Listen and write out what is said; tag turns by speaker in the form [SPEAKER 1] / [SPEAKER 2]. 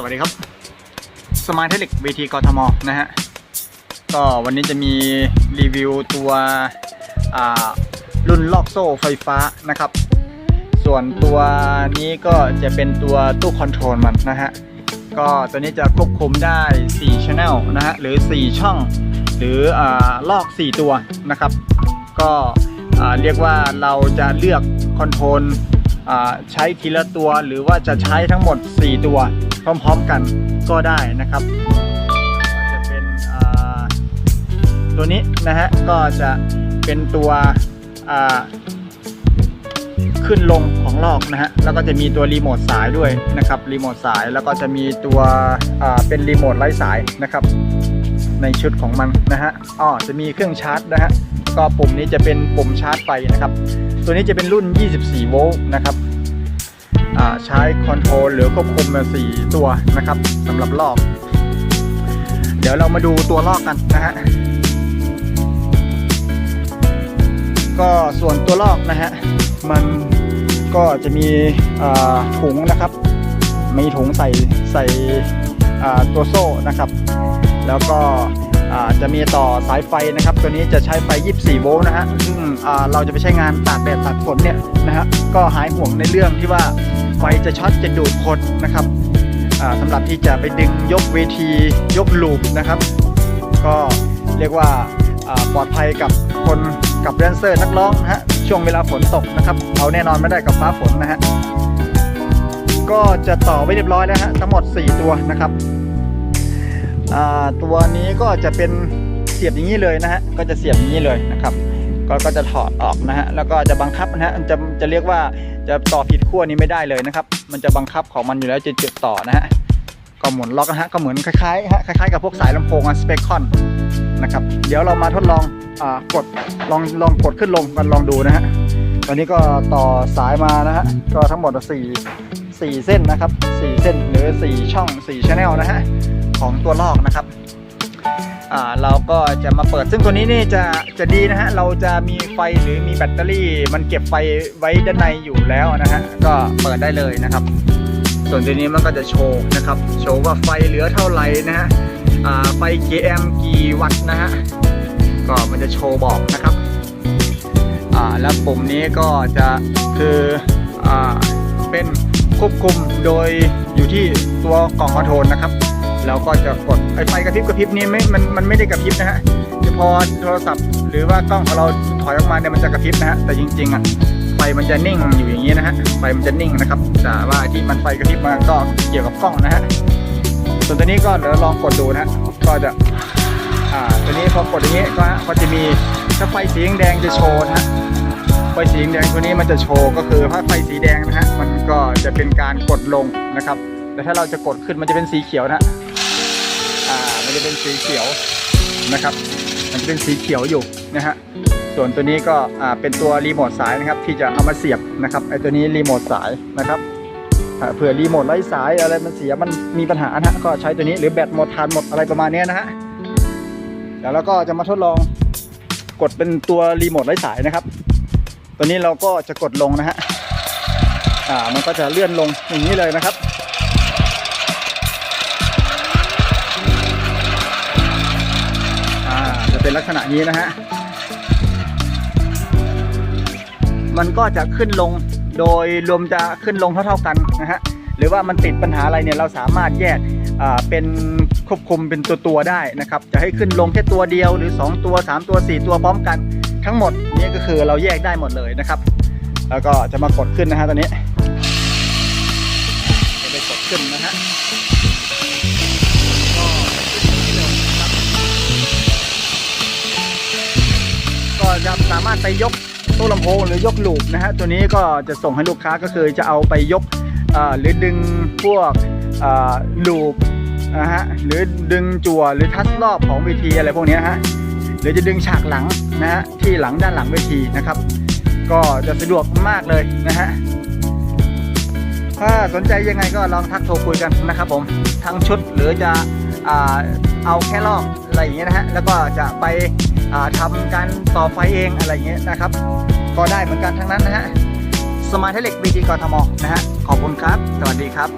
[SPEAKER 1] สวัสดีครับ สมายเทคนิควีทีกทมนะฮะ ก็วันนี้จะมีรีวิวตัวรุ่นลอกโซ่ไฟฟ้านะครับ ส่วนตัวนี้ก็จะเป็นตัวตู้คอนโทรลมันนะฮะ ก็ตัวนี้จะควบคุมได้4 Channel นะฮะ หรือ 4 ช่อง หรืออลอก 4 ตัวนะครับ ก็เรียกว่าเราจะเลือกคอนโทรลใช้ทีละตัวหรือว่าจะใช้ทั้งหมด 4 ตัว พร้อมๆกันก็ได้นะครับจะเป็นตัวนี้นะฮะก็จะเป็นตัวขึ้นลงของลอกนะฮะแล้วก็จะมีตัวรีโมทสายด้วยนะครับรีโมทสายแล้วก็จะมีตัวเป็นรีโมทไร้สายนะครับ ในชุดของมันนะฮะอ๋อจะมีเครื่องชาร์จนะฮะก็ปุ่มนี้จะเป็นปุ่มชาร์จไฟนะครับ ตัวนี้จะเป็นรุ่น 24 โวลต์นะครับ ใช้คอนโทรลหรือควบคุมมา4ตัวนะครับสำหรับลอก เดี๋ยวเรามาดูตัวลอกกันนะฮะก็ส่วนตัวลอกนะฮะมันก็จะมีถุงนะครับ มีถุงใส่ใส่ตัวโซ่นะครับ แล้วก็ จะมีต่อสายไฟนะครับ ตัวนี้จะใช้ไฟ 24 โวลต์นะฮะซึ่งอ่าเราจะไปใช้งานตากแดดตากฝนเนี่ยนะฮะก็หายห่วงในเรื่องที่ว่าไฟจะช็อตจะดูดคนนะครับอ่าสำหรับที่จะไปดึงยกเวทียกลูปนะครับ ก็เรียกว่าปลอดภัยกับคนกับแดนเซอร์นักร้องฮะช่วงเวลาฝนตกนะครับเอาแน่นอนไม่ได้กับฟ้าฝนนะฮะก็จะต่อไว้เรียบร้อยแล้วฮะทั้งหมด 4 ตัวนะครับ ตัวนี้ก็จะเป็นเสียบอย่างนี้เลยนะฮะก็จะเสียบอย่างนี้เลยนะครับ ก็ก็จะถอดออกนะฮะแล้วก็จะบังคับนะฮะจะจะเรียกว่าจะต่อผิดขั้วนี้ไม่ได้เลยนะครับ มันจะบังคับของมันอยู่แล้วจะจุดต่อนะฮะก็หมุนล็อกนะฮะก็เหมือนคล้ายๆฮะคล้ายๆกับพวกสายลำโพงอะสเปคคอนนะครับ เดี๋ยวเรามาทดลองอกดลองลองกดขึ้นลงกันลองดูนะฮะตอนนี้ก็ต่อสายมานะฮะก็ทั้งหมดสี่สี่เส้นนะครับสี่เส้นหรือสี่ช่องสี่ชแนลนะฮะ ของตัวลอกนะครับเราก็จะมาเปิด ซึ่งตัวนี้นี่จะจะดีนะฮะเราจะมีไฟหรือมีแบตเตอรี่ มันเก็บไฟไว้ด้านในอยู่แล้วนะฮะก็เปิดได้เลยนะครับ ส่วนตัวนี้มันก็จะโชว์นะครับ โชว์ว่าไฟเหลือเท่าไหร่นะฮะไฟกี่แอมป์กี่วัตต์นะฮะก็มันจะโชว์บอกนะครับแล้วปุ่มนี้ก็จะคืออเป็นควบคุมโดยอยู่ที่ตัวกล่องคอนโทรลนะครับ แล้วก็จะกดไอไฟกระพริบกระพริบนี้ไม่มันมันไม่ได้กระพริบนะฮะพอโทรศัพท์หรือว่ากล้องของเราถอยออกมาเนี่ยมันจะกระพริบนะฮะแต่จริงๆอะไฟมันจะนิ่งอยู่อย่างนี้นะฮะไฟมันจะนิ่งนะครับ แต่ว่าที่มันไฟกระพริบมาก็เกี่ยวกับกล้องนะฮะส่วนตัวนี้ก็เดี๋ยวลองกดดูนะฮะก็จะอ่าตัวนี้พอกดอย่างนี้ก็ก็จะมีถ้าไฟสีแดงจะโชว์นะฮะไฟสีแดงตัวนี้มันจะโชว์ก็คือถ้าไฟสีแดงนะฮะมันก็จะเป็นการกดลงนะครับ แต่ถ้าเราจะกดขึ้นมันจะเป็นสีเขียวนะฮะ จะเป็นสีเขียวนะครับ มันจะเป็นสีเขียวอยู่นะฮะ ส่วนตัวนี้ก็เป็นตัวรีโมทสายนะครับที่จะเอามาเสียบนะครับไอ้ตัวนี้รีโมทสายนะครับเผื่อรีโมทไร้สายอะไรมันเสียมันมีปัญหานะฮะก็ใช้ตัวนี้หรือแบตหมดทานหมดอะไรประมาณนี้นะฮะเดี๋ยวเราก็จะมาทดลองกดเป็นตัวรีโมทไร้สายนะครับ ตัวนี้เราก็จะกดลงนะฮะอ่ามันก็จะเลื่อนลงอย่างนี้เลยนะครับ เป็นลักษณะนี้นะฮะ มันก็จะขึ้นลงโดยรวมจะขึ้นลงเท่าๆกันนะฮะ หรือว่ามันติดปัญหาอะไรเนี่ยเราสามารถแยกเป็นควบคุมเป็นตัวตัวๆได้นะครับ จะให้ขึ้นลงแค่ตัวเดียวหรือ 2 ตัว 3 ตัว 4 ตัวพร้อมกัน ทั้งหมดนี่ก็คือเราแยกได้หมดเลยนะครับ แล้วก็จะมากดขึ้นนะฮะตอนนี้จะได้กดขึ้นนะฮะ สามารถไปยกตู้ลำโพงหรือยกลูปนะฮะตัวนี้ก็จะส่งให้ลูกค้าก็คือจะเอาไปยกหรือดึงพวกลูปนะฮะหรือดึงจั่วหรือทัชรอบของเวทีอะไรพวกนี้ฮะหรือจะดึงฉากหลังนะฮะที่หลังด้านหลังเวทีนะครับ ก็จะสะดวกมากเลยนะฮะถ้าสนใจยังไงก็ลองทักโทรคุยกันนะครับผมทั้งชุดหรือจะอเอาแค่ลอกอะไรอย่างเงี้ยนะฮะแล้วก็จะไป อ่าทำการต่อไฟเองอะไรเงี้ยนะครับ ก็ได้เหมือนกันทั้งนั้นนะฮะสมาร์ทเทเล็กบีจีกทมนะฮะขอบคุณครับ สวัสดีครับ